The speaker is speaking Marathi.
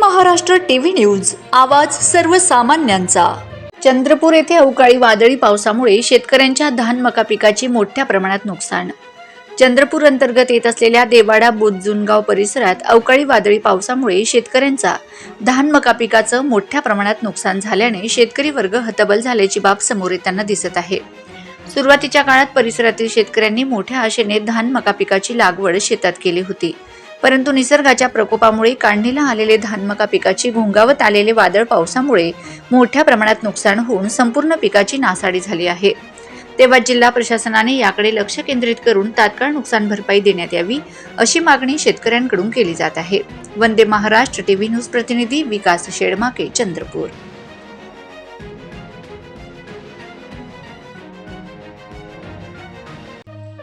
महाराष्ट्र टीव्ही न्यूज आवाज सर्वसामान्यांचा. चंद्रपूर येथे अवकाळी वादळी पावसामुळे शेतकऱ्यांच्या धान मका पिकाची मोठ्या प्रमाणात नुकसान. चंद्रपूर अंतर्गत येत असलेल्या देवाडा बोधजुनगाव परिसरात अवकाळी वादळी पावसामुळे शेतकऱ्यांचा धान मका पिकाचं मोठ्या प्रमाणात नुकसान झाल्याने शेतकरी वर्ग हतबल झाल्याची बाब समोर येताना दिसत आहे. सुरुवातीच्या काळात परिसरातील शेतकऱ्यांनी मोठ्या आशेने धान मका पिकाची लागवड शेतात केली होती. परंतु निसर्गाच्या प्रकोपामुळे काढणीला आलेले धान मका पिकाची घोंगावत आलेले वादळ पावसामुळे मोठ्या प्रमाणात नुकसान होऊन संपूर्ण पिकाची नासाडी झाली आहे. तेव्हा जिल्हा प्रशासनाने याकडे लक्ष केंद्रित करून तात्काळ नुकसान भरपाई देण्यात यावी अशी मागणी शेतकऱ्यांकडून केली जात आहे. वंदे महाराष्ट्र टीव्ही न्यूज प्रतिनिधी विकास शेडमाके चंद्रपूर.